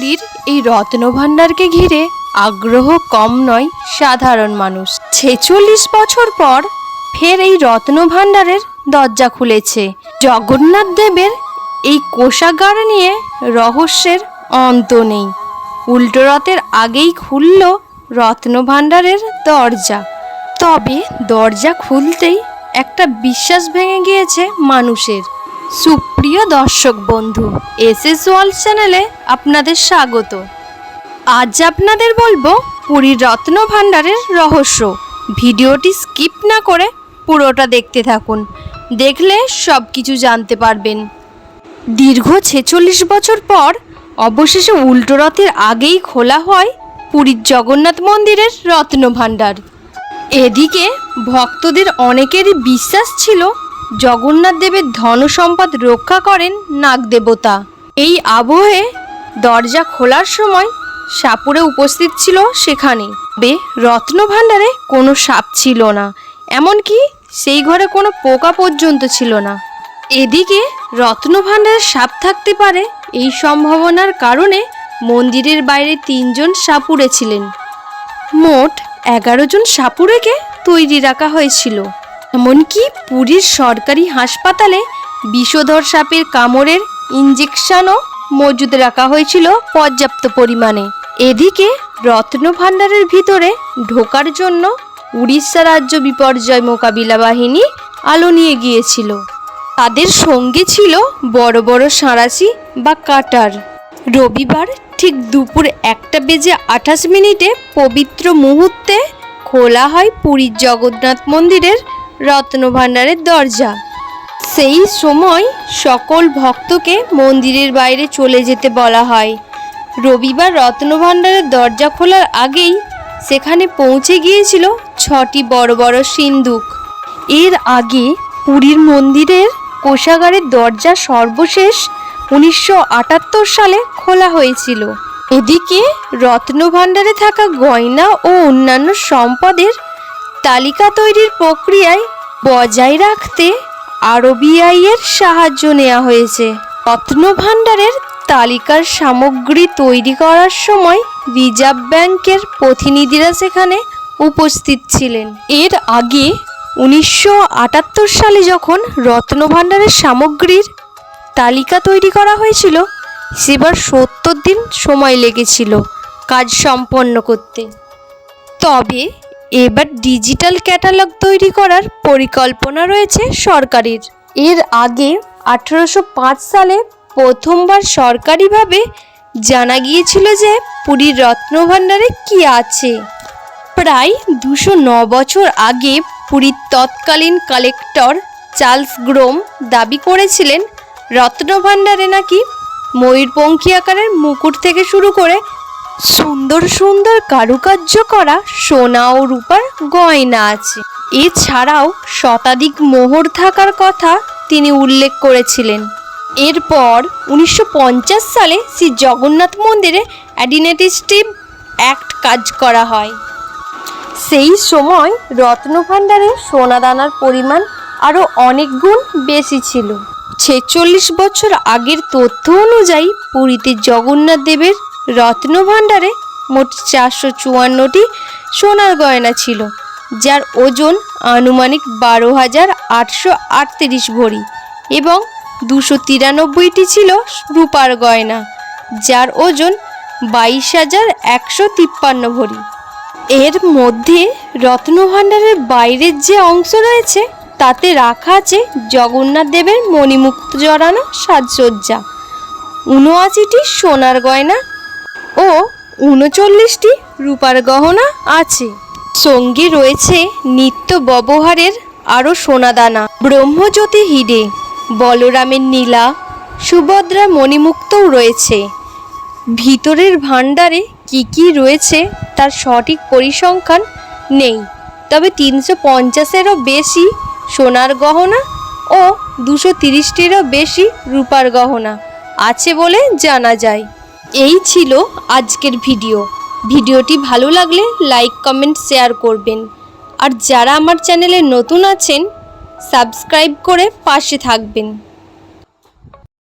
পুরীর এই রত্নভাণ্ডারকে ঘিরে আগ্রহ কম নয় সাধারণ মানুষ। ছেচল্লিশ বছর পর ফের এই রত্নভাণ্ডারের দরজা খুলেছে। জগন্নাথ দেবের এই কোষাগার নিয়ে রহস্যের অন্ত নেই। উল্টো রথের আগেই খুলল রত্নভাণ্ডারের দরজা। তবে দরজা খুলতেই একটা বিশ্বাস ভেঙে গিয়েছে মানুষের। সুপ্রিয় দর্শক বন্ধু এস এস ওয়ার্ল্ড চ্যানেলে আপনাদের স্বাগত। আজ আপনাদের বলব পুরীর রত্ন ভাণ্ডারের রহস্য। ভিডিওটি স্কিপ না করে পুরোটা দেখতে থাকুন। দেখলে সব কিছু জানতে পারবেন। দীর্ঘ ছেচল্লিশ বছর পর অবশেষে উল্টো রথের আগেই খোলা হয় পুরীর জগন্নাথ মন্দিরের রত্ন ভাণ্ডার। এদিকে ভক্তদের অনেকেরই বিশ্বাস ছিল জগন্নাথ দেবের ধন সম্পদ রক্ষা করেন নাগদেবতা এই আবহে দরজা খোলার সময় সাপুরে উপস্থিত ছিল সেখানে। বে, রত্ন ভাণ্ডারে কোনো সাপ ছিল না, এমনকি সেই ঘরে কোনো পোকা পর্যন্ত ছিল না। এদিকে রত্ন ভাণ্ডারে সাপ থাকতে পারে এই সম্ভাবনার কারণে মন্দিরের বাইরে তিনজন সাপুরে ছিলেন। মোট এগারো জন সাপুরেকে তৈরি রাখা হয়েছিল। এমনকি পুরীর সরকারি হাসপাতালে বিষধর সাপের কামড়ের ইঞ্জেকশনও মজুদ রাখা হয়েছিল পর্যাপ্ত পরিমাণে। এদিকে রত্ন ভাণ্ডারের ভিতরে ঢোকার জন্য উড়িষ্যা রাজ্য বিপর্যয় মোকাবিলা বাহিনী আলো নিয়ে গিয়েছিল। তাদের সঙ্গে ছিল বড় বড় সাঁড়াশি বা কাটার। রবিবার ঠিক দুপুর একটা বেজে আঠাশ মিনিটে পবিত্র মুহূর্তে খোলা হয় পুরীর জগন্নাথ মন্দিরের রত্নভাণ্ডারের দরজা। সেই সময় সকল ভক্তকে মন্দিরের বাইরে চলে যেতে বলা হয়। রবিবার রত্নভাণ্ডারের দরজা খোলার আগেই সেখানে পৌঁছে গিয়েছিল ছটি বড় বড় সিন্দুক। এর আগে পুরীর মন্দিরের কোষাগারের দরজা সর্বশেষ উনিশশো আটাত্তর সালে খোলা হয়েছিল। এদিকে রত্নভাণ্ডারে থাকা গয়না ও অন্যান্য সম্পদের তালিকা তৈরির প্রক্রিয়ায় বজায় রাখতে আরবিআই এর সাহায্য নেওয়া হয়েছে। রত্নভাণ্ডারের তালিকার সামগ্রী তৈরি করার সময় রিজার্ভ ব্যাংকের প্রতিনিধিরা সেখানে উপস্থিত ছিলেন। এর আগে উনিশশো আটাত্তর সালে যখন রত্নভাণ্ডারের সামগ্রীর তালিকা তৈরি করা হয়েছিল, সেবার সত্তর দিন সময় লেগেছিল কাজ সম্পন্ন করতে। তবে এবার ডিজিটাল ক্যাটালগ তৈরি করার পরিকল্পনা রয়েছে সরকারের। এর আগে আঠেরোশো সালে প্রথমবার সরকারিভাবে জানা গিয়েছিল যে পুরীর রত্নভাণ্ডারে কি আছে। প্রায় দুশো ন বছর আগে পুরীর তৎকালীন কালেক্টর চার্লস গ্রোম দাবি করেছিলেন রত্নভাণ্ডারে নাকি ময়ূরপঙ্খী আকারের মুকুট থেকে শুরু করে সুন্দর সুন্দর কারুকার্য করা সোনা ও রূপার গয়না আছে। এছাড়াও শতাধিক মোহর থাকার কথা তিনি উল্লেখ করেছিলেন। এরপর উনিশশো পঞ্চাশ সালে শ্রী জগন্নাথ মন্দিরে অ্যাডিনেটিস্টিভ অ্যাক্ট কাজ করা হয়। সেই সময় রত্নভাণ্ডারে সোনাদানার পরিমাণ আরও অনেক গুণ বেশি ছিল। ছেচল্লিশ বছর আগের তথ্য অনুযায়ী পুরীতে জগন্নাথ দেবের রত্নভাণ্ডারে মোট চারশো চুয়ান্নটি সোনার গয়না ছিল, যার ওজন আনুমানিক বারো হাজার আটশো আটত্রিশ ভরি এবং দুশো তিরানব্বইটি ছিল রূপার গয়না, যার ওজন বাইশ হাজার একশো তিপ্পান্ন ভরি। এর মধ্যে রত্নভাণ্ডারের বাইরের যে অংশ রয়েছে, তাতে রাখা আছে জগন্নাথ দেবের মণিমুক্ত জড়ানো সাজসজ্জা। উনআশিটি সোনার গয়না ও উনচল্লিশটি রূপার গহনা আছে। সঙ্গে রয়েছে নিত্য ব্যবহারের আরও সোনাদানা, ব্রহ্মজ্যোতি হিডে বলরামের নীলা, সুভদ্রা মণিমুক্তও রয়েছে। ভিতরের ভাণ্ডারে কি কি রয়েছে তার সঠিক পরিসংখ্যান নেই। তবে তিনশো পঞ্চাশেরও বেশি সোনার গহনা ও দুশো তিরিশটিরও বেশি রূপার গহনা আছে বলে জানা যায়। এই ছিল আজকের ভিডিও। ভিডিওটি ভালো লাগলে লাইক, কমেন্ট, শেয়ার করবেন। আর যারা আমার চ্যানেলে নতুন আছেন, সাবস্ক্রাইব করে পাশে থাকবেন।